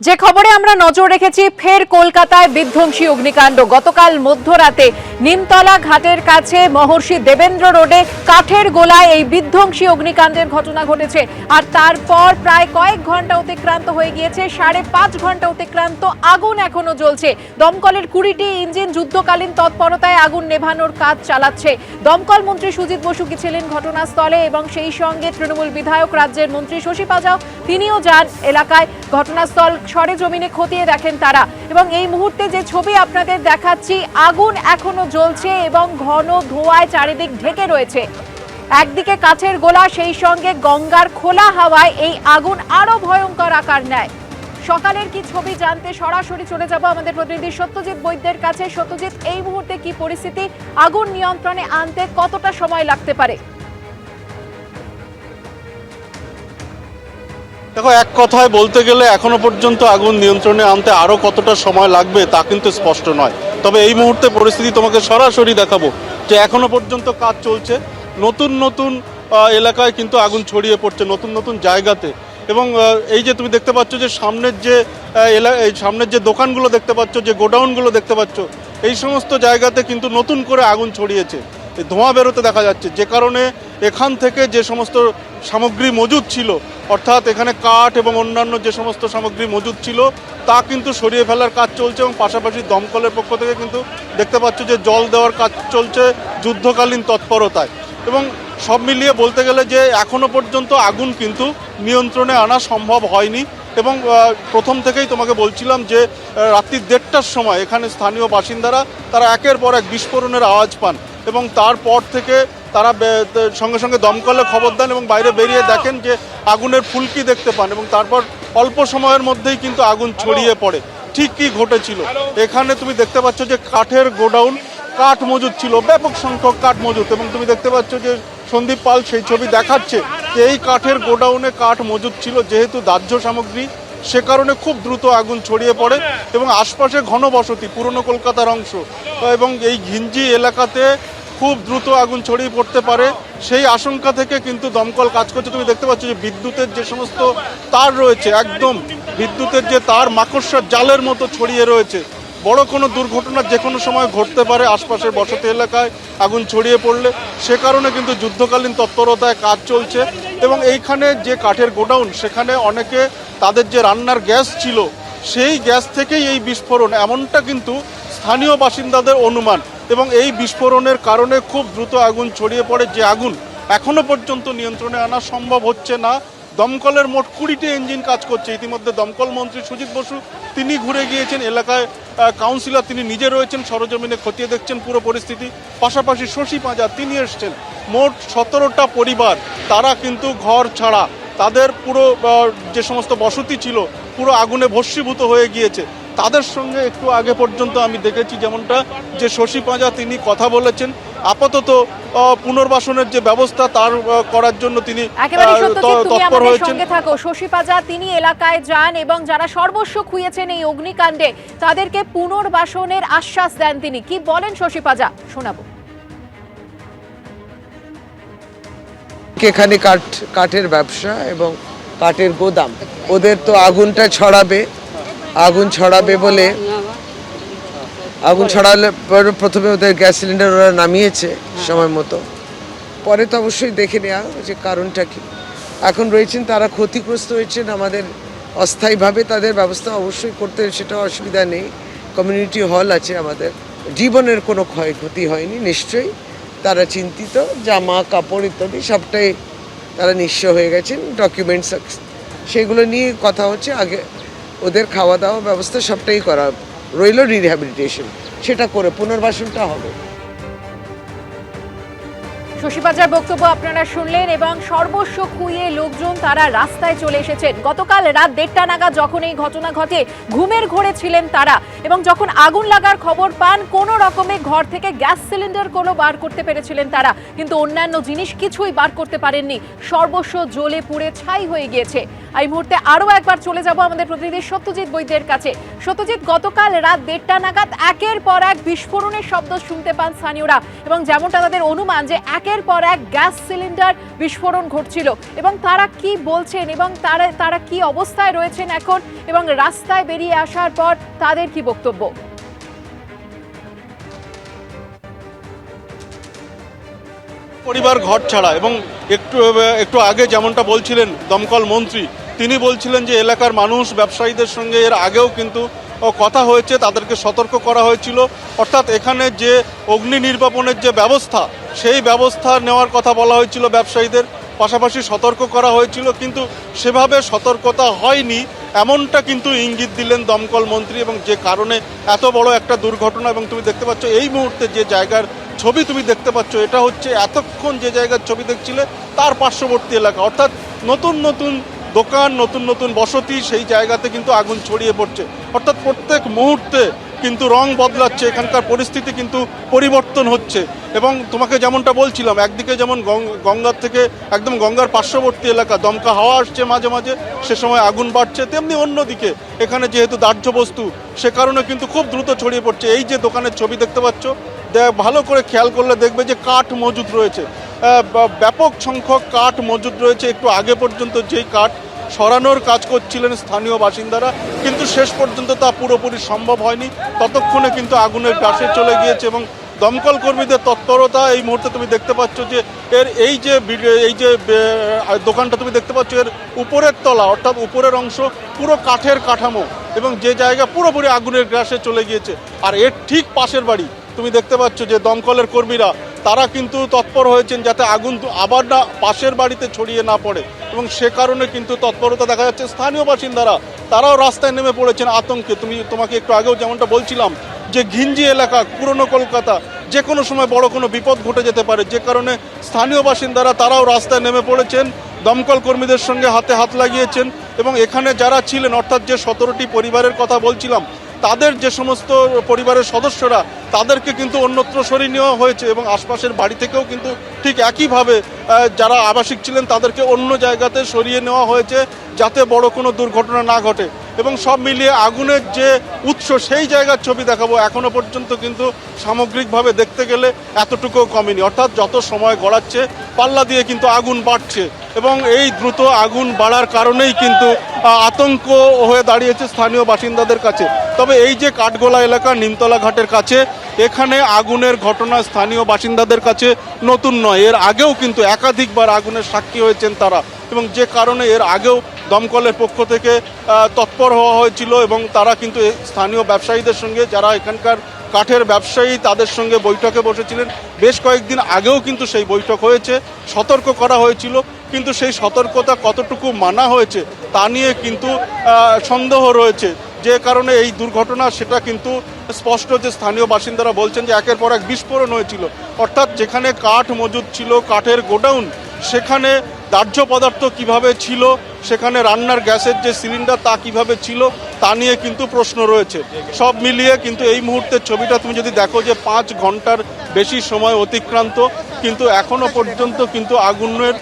যে খবরে আমরা নজর রেখেছি, ফের কলকাতায় বিধ্বংসী অগ্নিকাণ্ড। গতকাল মধ্যরাতে নিমতলা ঘাটের কাছে মহর্ষি দেবেন্দ্র রোডে কাঠের গোলায় এই বিধ্বংসী অগ্নিকাণ্ডের ঘটনা ঘটেছে। আর তারপর প্রায় কয়েক ঘণ্টা অতিক্রান্ত হয়ে গিয়েছে, সাড়ে পাঁচ ঘণ্টা অতিক্রান্ত আগুন এখনও জ্বলছে। দমকলের কুড়িটি ইঞ্জিন যুদ্ধকালীন তৎপরতায় আগুন নেভানোর কাজ চালাচ্ছে। দমকল মন্ত্রী সুজিত বসু কি ছিলেন ঘটনাস্থলে এবং সেই সঙ্গে তৃণমূল বিধায়ক, রাজ্যের মন্ত্রী শশী পাজাও তিনিও যান এলাকায়। ঘটনাস্থল সরে জমিনে খতিয়ে দেখেন তারা। এবং এই মুহূর্তে যে ছবি আপনাদের দেখাচ্ছি, আগুন এখনও জ্বলছে এবং ঘন ধোঁয়ায় চারিদিক ঢেকে রয়েছে। একদিকে কাছের গোলা, সেই সঙ্গে গঙ্গার খোলা হাওয়ায় এই আগুন আরও ভয়ঙ্কর আকার নেয়। সকালের কি ছবি জানতে সরাসরি চলে যাব আমাদের প্রতিনিধি সত্যজিৎ বৈদ্যের কাছে। সত্যজিৎ, এই মুহূর্তে কি পরিস্থিতি? আগুন নিয়ন্ত্রণে আনতে কতটা সময় লাগতে পারে? দেখো, এক কথায় বলতে গেলে এখনও পর্যন্ত আগুন নিয়ন্ত্রণে আনতে আরও কতটা সময় লাগবে তা কিন্তু স্পষ্ট নয়। তবে এই মুহূর্তে পরিস্থিতি তোমাকে সরাসরি দেখাবো যে এখনও পর্যন্ত কাজ চলছে। নতুন নতুন এলাকায় কিন্তু আগুন ছড়িয়ে পড়ছে নতুন নতুন জায়গাতে। এবং এই যে তুমি দেখতে পাচ্ছ যে সামনের যে এই সামনের যে দোকানগুলো দেখতে পাচ্ছ, যে গোডাউনগুলো দেখতে পাচ্ছ, এই সমস্ত জায়গাতে কিন্তু নতুন করে আগুন ছড়িয়েছে। ধোঁয়া বেরোতে দেখা যাচ্ছে। যে কারণে এখান থেকে যে সমস্ত সামগ্রী মজুদ ছিল, অর্থাৎ এখানে কাঠ এবং অন্যান্য যে সমস্ত সামগ্রী মজুদ ছিল, তা কিন্তু সরিয়ে ফেলার কাজ চলছে এবং পাশাপাশি দমকলের পক্ষ থেকে কিন্তু দেখতে পাচ্ছ যে জল দেওয়ার কাজ চলছে যুদ্ধকালীন তৎপরতায়। এবং সব মিলিয়ে বলতে গেলে যে এখনও পর্যন্ত আগুন কিন্তু নিয়ন্ত্রণে আনা সম্ভব হয়নি এবং প্রথম থেকেই তোমাকে বলছিলাম যে রাত্রি দেড়টার সময় এখানে স্থানীয় বাসিন্দারা, তারা একের পর এক বিস্ফোরণের আওয়াজ পান। এবং তারপর থেকে তারা সঙ্গে সঙ্গে দমকলে খবর দেন এবং বাইরে বেরিয়ে দেখেন যে আগুনের ফুলকি দেখতে পান এবং তারপর অল্প সময়ের মধ্যেই কিন্তু আগুন ছড়িয়ে পড়ে। ঠিক কি ঘটেছিল? এখানে তুমি দেখতে পাচ্ছ যে কাঠের গোডাউন কাঠ মজুদ ছিল, ব্যাপক সংখ্যক কাঠ মজুদ এবং তুমি দেখতে পাচ্ছ যে সন্দীপ পাল সেই ছবি দেখাচ্ছে যে এই কাঠের গোডাউনে কাঠ মজুদ ছিল যেহেতু দাহ্য সামগ্রী সে কারণে খুব দ্রুত আগুন ছড়িয়ে পড়ে এবং আশপাশে ঘন বসতি পুরনো কলকাতার অংশ। এবং এই ঘিঞ্জি এলাকাতে খুব দ্রুত আগুন ছড়িয়ে পড়তে পারে। সেই আশঙ্কা থেকে কিন্তু দমকল কাজ করছে। তুমি দেখতে পাচ্ছ যে বিদ্যুতের যে সমস্ত তার রয়েছে, একদম বিদ্যুতের যে তার মাকড়সার জালের মতো ছড়িয়ে রয়েছে। বড় কোনো দুর্ঘটনা যে কোনো সময় ঘটতে পারে আশপাশের বসতি এলাকায় আগুন ছড়িয়ে পড়লে, সে কারণে কিন্তু যুদ্ধকালীন তৎপরতায় কাজ চলছে এবং এইখানে যে কাঠের গোডাউন, সেখানে অনেকে তাদের যে রান্নার গ্যাস ছিল, সেই গ্যাস থেকেই এই বিস্ফোরণ, এমনটা কিন্তু স্থানীয় বাসিন্দাদের অনুমান এবং এই বিস্ফোরণের কারণে খুব দ্রুত আগুন ছড়িয়ে পড়ে। যে আগুন এখনও পর্যন্ত নিয়ন্ত্রণে আনা সম্ভব হচ্ছে না দমকলের মোট কুড়িটি ইঞ্জিন কাজ করছে। ইতিমধ্যে দমকল মন্ত্রী সুজিত বসু, তিনি ঘুরে গিয়েছেন এলাকায়। কাউন্সিলর তিনি নিজে রয়েছেন, সরজমিনে খতিয়ে দেখছেন পুরো পরিস্থিতি। পাশাপাশি শশী পাঁজা, তিনি এসছেন। মোট সতেরোটা পরিবার, তারা কিন্তু ঘর ছাড়া। তাদের পুরো যে সমস্ত বসতি ছিল, পুরো আগুনে ভস্মীভূত হয়ে গিয়েছে। তাদের সঙ্গে একটু আগে পর্যন্ত আমি দেখেছি যেমনটা, যে শশী পাঁজা তিনি কথা বলেছেন। আপাতত পুনর্বাসনের যে ব্যবস্থা তার করার জন্য তিনি তৎপর হয়েছেন। থাকো। শশী পাজা তিনি এলাকায় যান এবং যারা সর্বস্ব খুঁয়েছেন এই অগ্নিকাণ্ডে তাদেরকে পুনর্বাসনের আশ্বাস দেন তিনি। কি বলেন শশী পাজা? শোনাবো। এখানে কাঠ কাঠের ব্যবসা এবং কাঠের গোদাম। ওদের তো আগুনটা ছড়াবে। আগুন ছড়াবে বলে আগুন ছড়ালে পরে প্রথমে ওদের গ্যাস সিলিন্ডার ওরা নামিয়েছে সময় মতো। পরে তো অবশ্যই দেখে নেওয়া যে কারণটা কি। এখন রয়েছেন তারা ক্ষতিগ্রস্ত হয়েছেন আমাদের অস্থায়ীভাবে তাদের ব্যবস্থা অবশ্যই করতে সেটা অসুবিধা নেই। কমিউনিটি হল আছে আমাদের। জীবনের কোনো ক্ষয়ক্ষতি হয়নি নিশ্চয়ই। তারা চিন্তিত জামা কাপড় ইত্যাদি সবটাই তারা নিঃস্ব হয়ে গেছেন ডকুমেন্টস সেগুলো নিয়ে কথা হচ্ছে। আগে ওদের খাওয়া দাওয়া ব্যবস্থা সবটাই করা রইল রিহ্যাবিলিটেশন সেটা করে পুনর্বাসনটা হবে। শশীবাজার বক্তব্য আপনারা শুনলেন এবং সর্বস্ব খুইয়ে লোকজন তারা রাস্তায় চলে এসেছেন। গতকাল রাত দেড়টা নাগাদ যখন এই ঘটনা ঘটে, ঘুমের ঘোরে ছিলেন তারা এবং যখন আগুন লাগার খবর পান, কোনো রকমে ঘর থেকে গ্যাস সিলিন্ডার কোনো বার করতে পেরেছিলেন তারা। কিন্তু অন্যান্য জিনিস কিছুই বার করতে পারেননি। সর্বস্ব জ্বলে পুড়ে ছাই হয়ে গিয়েছে। এই মুহূর্তে আরও একবার চলে যাব আমাদের প্রতিনিধি সত্যজিৎ বৈদ্যের কাছে। সত্যজিৎ, গতকাল রাত দেড়টা নাগাদ একের পর এক বিস্ফোরণের শব্দ শুনতে পান স্থানীয়রা এবং যেমনটা তাদের অনুমান যে একের একের পর এক গ্যাস সিলিন্ডার বিস্ফোরণ ঘটছিল। এবং তারা কি বলছেন এবং তারা তারা কি অবস্থায় রয়েছেন এখন এবং রাস্তায় বেরিয়ে আসার পর তাদের কি বক্তব্য? পরিবার ঘর ছাড়া এবং একটু একটু আগে যেমনটা বলছিলেন দমকল মন্ত্রী, তিনি বলছিলেন যে এলাকার মানুষ ব্যবসায়ীদের সঙ্গে এর আগেও কিন্তু কথা হয়েছে, তাদেরকে সতর্ক করা হয়েছিল। অর্থাৎ এখানে যে অগ্নি নির্বাপনের যে ব্যবস্থা, সেই ব্যবস্থা নেওয়ার কথা বলা হয়েছিল ব্যবসায়ীদের। পাশাপাশি সতর্ক করা হয়েছিল, কিন্তু সেভাবে সতর্কতা হয়নি। এমনটা কিন্তু ইঙ্গিত দিলেন দমকল মন্ত্রী এবং যে কারণে এত বড় একটা দুর্ঘটনা এবং তুমি দেখতে পাচ্ছ এই মুহূর্তে যে জায়গার ছবি তুমি দেখতে পাচ্ছ, এটা হচ্ছে এতক্ষণ যে জায়গার ছবি দেখছিলে, তার পার্শ্ববর্তী এলাকা। অর্থাৎ নতুন নতুন দোকান, নতুন নতুন বসতি, সেই জায়গাতে কিন্তু আগুন ছড়িয়ে পড়ছে। অর্থাৎ প্রত্যেক মুহূর্তে কিন্তু রং বদলাচ্ছে, এখানকার পরিস্থিতি কিন্তু পরিবর্তন হচ্ছে। এবং তোমাকে যেমনটা বলছিলাম, একদিকে যেমন গঙ্গার থেকে একদম গঙ্গার পার্শ্ববর্তী এলাকা, দমকা হাওয়া আসছে মাঝে মাঝে, সে সময় আগুন বাড়ছে, তেমনি অন্যদিকে, এখানে যেহেতু দাহ্য বস্তু, সে কারণে কিন্তু খুব দ্রুত ছড়িয়ে পড়ছে। এই যে দোকানের ছবি দেখতে পাচ্ছ ভালো করে খেয়াল করলে দেখবে যে কাঠ মজুদ রয়েছে। ব্যাপক সংখ্যক কাঠ মজুদ রয়েছে। একটু আগে পর্যন্ত যেই কাঠ সরানোর কাজ করছিলেন স্থানীয় বাসিন্দারা, কিন্তু শেষ পর্যন্ত তা পুরোপুরি সম্ভব হয়নি। ততক্ষণে কিন্তু আগুনের গ্রাসে চলে গিয়েছে এবং দমকল কর্মীদের তৎপরতা, এই মুহূর্তে তুমি দেখতে পাচ্ছ যে এর এই যে এই যে দোকানটা তুমি দেখতে পাচ্ছ, এর উপরের তলা, অর্থাৎ উপরের অংশ পুরো কাঠের কাঠামো এবং যে জায়গা পুরোপুরি আগুনের গ্রাসে চলে গিয়েছে। আর এর ঠিক পাশের বাড়ি, তুমি দেখতে পাচ্ছ যে দমকলের কর্মীরা তারা কিন্তু তৎপর হয়েছেন যাতে আগুন আবার না পাশের বাড়িতে ছড়িয়ে না পড়ে। এবং সে কারণে কিন্তু তৎপরতা দেখা যাচ্ছে। স্থানীয় বাসিন্দারা, তারাও রাস্তায় নেমে পড়েছেন আতঙ্কে। তুমি, তোমাকে একটু আগেও যেমনটা বলছিলাম, যে ঘিঞ্জি এলাকা, পুরনো কলকাতা, যে কোনো সময় বড় কোনো বিপদ ঘটে যেতে পারে। যে কারণে স্থানীয় বাসিন্দারা, তারাও রাস্তায় নেমে পড়েছেন, দমকল কর্মীদের সঙ্গে হাতে হাত লাগিয়েছেন এবং এখানে যারা ছিলেন, অর্থাৎ যে সতেরোটি পরিবারের কথা বলছিলাম, তাদের যে সমস্ত পরিবারের সদস্যরা তাদেরকে কিন্তু অন্যত্র সরিয়ে নেওয়া হয়েছে এবং আশপাশের বাড়ি থেকেও কিন্তু ঠিক একইভাবে যারা আবাসিক ছিলেন তাদেরকে অন্য জায়গাতে সরিয়ে নেওয়া হয়েছে যাতে বড় কোনো দুর্ঘটনা না ঘটে। এবং সব মিলিয়ে আগুনের যে উৎস সেই জায়গার ছবি দেখাবো এখনও পর্যন্ত কিন্তু সামগ্রিকভাবে দেখতে গেলে এতটুকুও কমেনি। অর্থাৎ যত সময় গড়াচ্ছে, পাল্লা দিয়ে কিন্তু আগুন বাড়ছে এবং এই দ্রুত আগুন বাড়ার কারণেই কিন্তু আতঙ্ক হয়ে দাঁড়িয়েছে স্থানীয় বাসিন্দাদের কাছে। তবে এই যে কাঠগোলা এলাকা, নিমতলা ঘাটের কাছে এখানে আগুনের ঘটনা স্থানীয় বাসিন্দাদের কাছে নতুন নয়। এর আগেও কিন্তু একাধিকবার আগুনের সাক্ষী হয়েছেন তারা এবং যে কারণে এর আগেও দমকলের পক্ষ থেকে তৎপর হওয়া হয়েছিল এবং তারা কিন্তু স্থানীয় ব্যবসায়ীদের সঙ্গে, যারা এখানকার কাঠের ব্যবসায়ী, তাদের সঙ্গে বৈঠকে বসেছিলেন। বেশ কয়েকদিন আগেও কিন্তু সেই বৈঠক হয়েছে, সতর্ক করা হয়েছিল, কিন্তু সেই সতর্কতা কতটুকু মানা হয়েছে তা নিয়ে কিন্তু সন্দেহ রয়েছে। যে কারণে এই দুর্ঘটনা, সেটা কিন্তু স্পষ্ট যে স্থানীয় বাসিন্দারা বলছেন যে একের পর এক বিস্ফোরণ হয়েছিল। অর্থাৎ যেখানে কাঠ মজুদ ছিল, কাঠের গোডাউন, সেখানে দাহ্য পদার্থ কীভাবে ছিল, সেখানে রান্নার গ্যাসের যে সিলিন্ডার, তা কীভাবে ছিল, তা নিয়ে কিন্তু প্রশ্ন রয়েছে। সব মিলিয়ে কিন্তু এই মুহূর্তের ছবিটা তুমি যদি দেখো যে পাঁচ ঘণ্টার বেশি সময় অতিক্রান্ত, কিন্তু এখনও পর্যন্ত কিন্তু আগুনের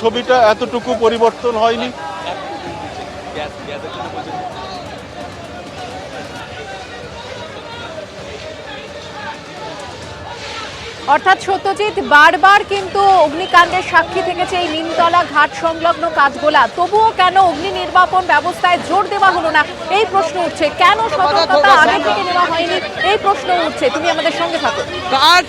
ছবিটা এতটুকু পরিবর্তন হয়নি। অর্থাৎ সত্যজিৎ বারবার কিন্তু অগ্নিকাণ্ডের সাক্ষী থেকেছে এই নিমতলা ঘাট সংলগ্ন কাজগোলা তবুও কেন অগ্নি নির্বাপন ব্যবস্থায় জোর দেওয়া হলো না? এই প্রশ্ন উঠছে। কেন সতর্কতা আগে থেকে নেওয়া হয়নি? এই প্রশ্ন উঠছে। তুমি আমাদের সঙ্গে থাকো। কাঠ